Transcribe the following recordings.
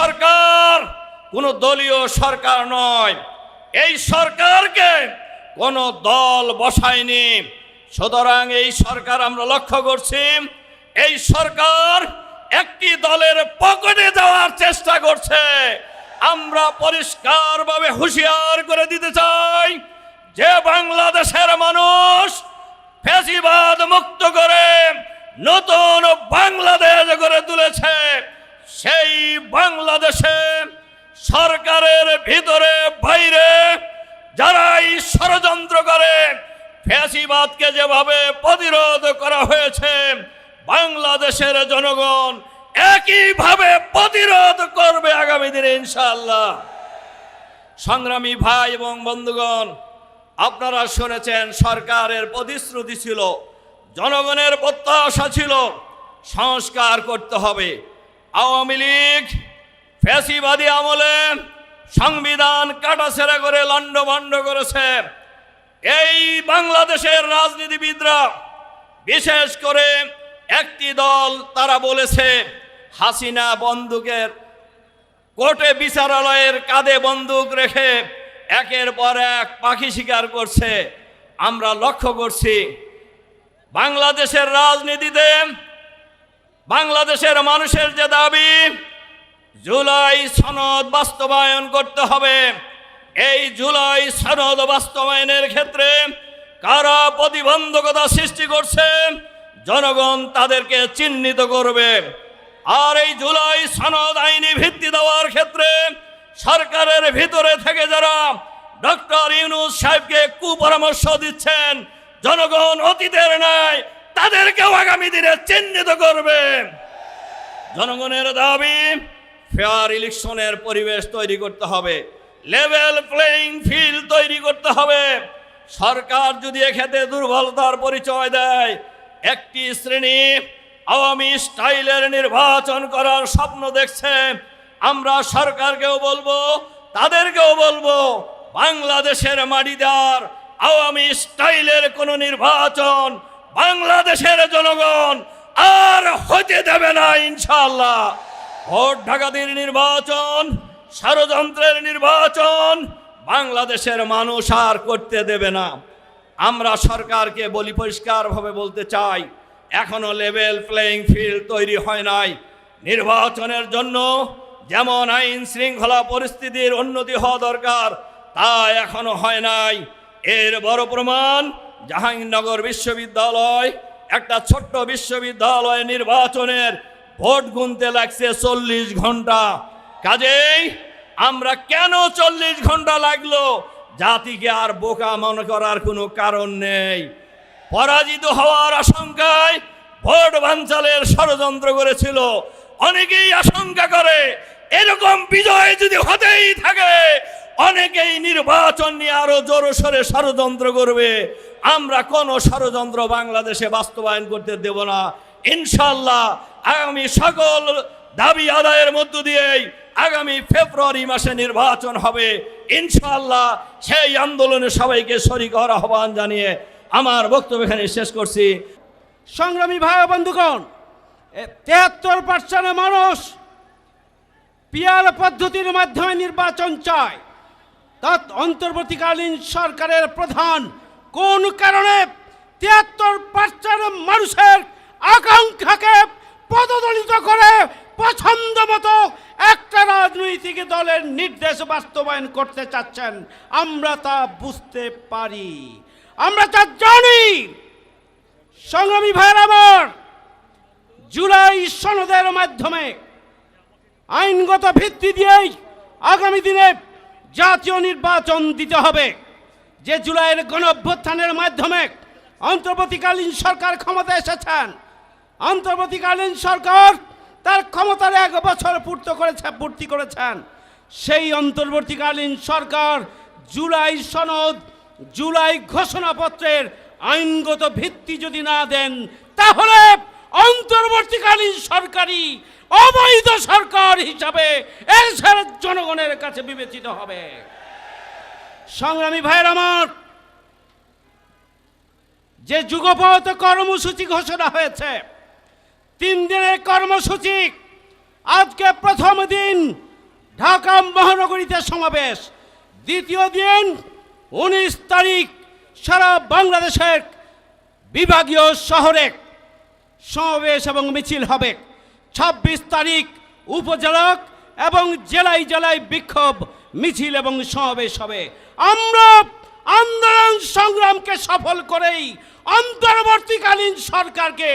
সরকার কোনো দলীয় সরকার নয়। এই সরকারকে কোনো দল বসায়নি। সুতরাং এই সরকার আমরা লক্ষ্য করছি, এই সরকার একটি দলের পকেটে যাওয়ার চেষ্টা করছে। আমরা পরিষ্কারভাবে হুঁশিয়ার করে দিতে চাই যে বাংলাদেশের মানুষ ফ্যাসিবাদ মুক্ত করে নতুন বাংলাদেশ গড়ে তুলেছে সেই বাংলাদেশে সরকারের ভিতরে, বাইরে যারাই ষড়যন্ত্র করে, ফ্যাসিবাদকে যেভাবে প্রতিরোধ করা হয়েছে, বাংলাদেশের জনগণ একইভাবে প্রতিরোধ করবে আগামী দিনে ইনশাআল্লাহ। সংগ্রামী ভাই এবং বন্ধুগণ, আপনারা শুনেছেন সরকারের প্রতিশ্রুতি ছিল, জনগণের প্রত্যাশা ছিল, সংস্কার করতে হবে। আওয়ামী লীগ ফ্যাসিবাদী আমলে সংবিধান কাটা কাটাছেড়া করে লণ্ডভণ্ড করেছে। এই বাংলাদেশের রাজনীতিবিদরা বিশেষ করে একটি দল তারা বলেছে, হাসিনা বন্দুকের কোর্টে বিচারালয়ের কাঁধে বন্দুক রেখে একের পর এক পাখি শিকার করছে। আমরা লক্ষ্য করছি, বাংলাদেশের রাজনীতিতে বাংলাদেশের মানুষের যে দাবি জুলাই সনদ বাস্তবায়ন করতে হবে। এই জুলাই সনদ বাস্তবায়নের ক্ষেত্রে কারা প্রতিবন্ধকতা সৃষ্টি করছে, জনগণ তাদেরকে চিহ্নিত করবে। আর এই জুলাই সনদ আইনি ভিত্তি দেওয়ার ক্ষেত্রে সরকারের ভিতরে থেকে যারা ডক্টর ইউনুস সাহেবকে কুপরামর্শ দিচ্ছেন, জনগণ অতীতের নাই তাদেরকেও আগামী দিনে চিহ্নিত করবে। জনগণের দাবি ফেয়ার ইলেকশনের পরিবেশ তৈরি করতে হবে। লেভেল প্লেইং ফিল্ড তৈরি করতে হবে। সরকার যদি এক্ষেত্রে দুর্বলতার পরিচয় দেয়, একটি শ্রেণি আওয়ামী স্টাইলের নির্বাচন করার স্বপ্ন দেখছে। আমরা সরকারকেও বলব, তাদেরকেও বলব, বাংলাদেশের মাটিদার আওয়ামী স্টাইলের কোনো নির্বাচন বাংলাদেশের জনগণ আর হতে দেবে না ইনশাল্লাহ ভোট ডাকাতির নির্বাচন, ষড়যন্ত্রের নির্বাচন, বাংলাদেশের মানুষ আর করতে দেবে না। আমরা সরকারকে বলি পরিষ্কারভাবে বলতে চাই, এখনও লেভেল প্লেইং ফিল্ড তৈরি হয় নাই। নির্বাচনের জন্য যেমন আইন শৃঙ্খলা পরিস্থিতির উন্নতি হওয়া দরকার, তা এখনও হয় নাই। এর বড় প্রমাণ, জাহাঙ্গীরনগর বিশ্ববিদ্যালয়, একটা ছোট্ট বিশ্ববিদ্যালয় নির্বাচনের ভোট গুনতে লাগছে চল্লিশ ঘণ্টা। কাজেই আমরা কেন চল্লিশ ঘণ্টা লাগল? জাতিকে আর বোকা মনে করার কোনো কারণ নেই। পরাজিত হওয়ার আশঙ্কায় ভোট বাঞ্চালের ষড়যন্ত্র করেছিল। অনেকেই আশঙ্কা করে, এরকম বিজয় যদি হতেই থাকে, অনেকেই নির্বাচন নিয়ে আরও জোরসোরে ষড়যন্ত্র করবে। আমরা কোন ষড়যন্ত্র বাংলাদেশে বাস্তবায়ন করতে দেব না। ইনশাল্লাহ আগামী সকল দাবি আদায়ের মধ্য দিয়েই আগামী ফেব্রুয়ারি মাসে নির্বাচন হবে। ইনশাল্লাহ সেই আন্দোলনে সবাইকে শরিক হওয়ার আহ্বান জানিয়ে আমার বক্তব্য এখানে শেষ করছি। সংগ্রামী ভাই বন্ধুগণ তেহাত্তর পার্সেন্ট মানুষ পিয়ার পদ্ধতির মাধ্যমে নির্বাচন চায়। তৎ অন্তর্বর্তীকালীন সরকারের প্রধান কোন কারণে তিয়াত্তর পার্সেন্ট মানুষের আকাঙ্ক্ষাকে পদদলিত করে পছন্দ মতো একটা রাজনৈতিক দলের নির্দেশ বাস্তবায়ন করতে চাচ্ছেন। আমরা তা বুঝতে পারি। আমরা তা জানি। সংগ্রামী ভাইয়ের আমার, জুলাই সনদের মাধ্যমে আইনগত ভিত্তি দিয়েই আগামী দিনে জাতীয় নির্বাচন দিতে হবে। যে জুলাইয়ের গণ মাধ্যমে অন্তর্বর্তীকালীন সরকার ক্ষমতা এসেছেন অন্তর্বর্তীকালীন সরকার তার ক্ষমতার এক বছর পূর্ত করেছে, পূর্তি করেছেন। সেই অন্তর্বর্তীকালীন সরকার জুলাই সনদ, জুলাই ঘোষণাপত্রের আইনগত ভিত্তি যদি না দেন, তাহলে অন্তর্বর্তীকালীন সরকারি অবৈধ সরকার হিসাবে এদেশের জনগণের কাছে বিবেচিত হবে। সংগ্রামী ভাইয়ের আমার, যে যুগপথ কর্মসূচি ঘোষণা হয়েছে তিন দিনের কর্মসূচি। আজকে প্রথম দিন ঢাকা মহানগরীতে সমাবেশ। দ্বিতীয় দিন উনিশ তারিখ সারা বাংলাদেশের বিভাগীয় শহরে সমাবেশ এবং মিছিল হবে। ছাব্বিশ তারিখ উপজেলা এবং জেলায় জেলায় বিক্ষোভ, মিছিল এবং সমাবেশ হবে। আমরা আন্দোলন সংগ্রামকে সফল করেই অন্তর্বর্তীকালীন সরকারকে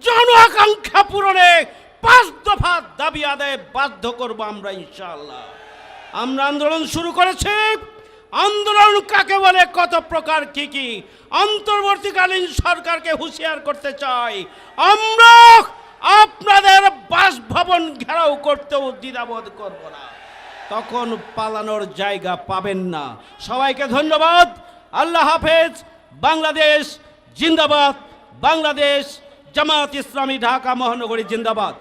জন আকাঙ্ক্ষা পূরণে পাঁচ দফা দাবি আদায় বাধ্য করব আমরা, ইনশাআল্লাহ। আমরা আন্দোলন শুরু করেছি। আন্দোলন কাকে বলে, কত প্রকার, কি কি? অন্তর্বর্তীকালীন সরকারকে হুঁশিয়ার করতে চাই। আমরা আপনাদের বাসভবন ঘেরাও করতেও দ্বিধাবোধ করব না। তখন পালানোর জায়গা পাবেন না। সবাইকে ধন্যবাদ। আল্লাহ হাফেজ। বাংলাদেশ জিন্দাবাদ। বাংলাদেশ জামাত ইসলামী ঢাকা মহানগরী জিন্দাবাদ।